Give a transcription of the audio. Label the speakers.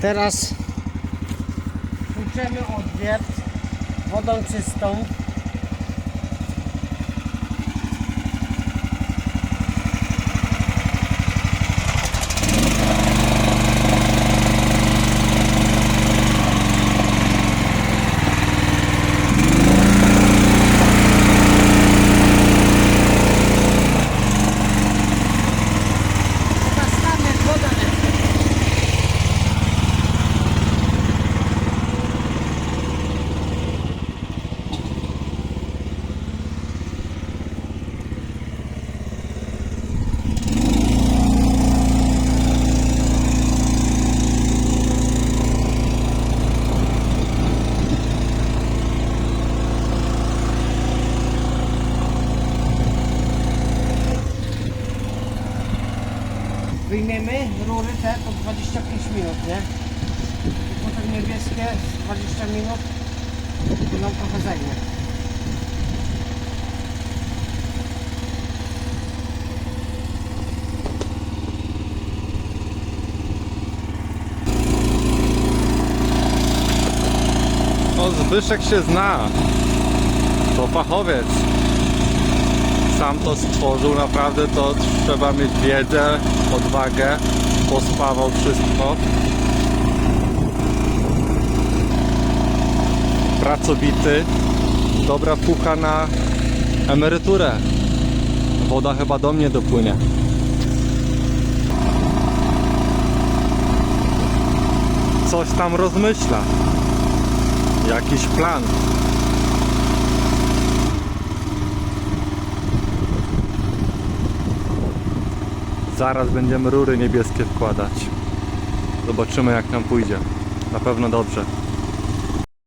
Speaker 1: Teraz tłuczemy odwiert wodą czystą. Teraz tam jak woda leci. Wyjmiemy rury te po 25 minut, nie? Potem niebieskie z 20 minut to nam trochę zajmie.
Speaker 2: O, Zbyszek się zna. To fachowiec. Sam to stworzył, naprawdę to trzeba mieć wiedzę, odwagę, pospawał wszystko. Pracowity, dobra pucha na emeryturę. Woda chyba do mnie dopłynie. Coś tam rozmyśla. Jakiś plan. Zaraz będziemy rury niebieskie wkładać. Zobaczymy jak nam pójdzie. Na pewno dobrze.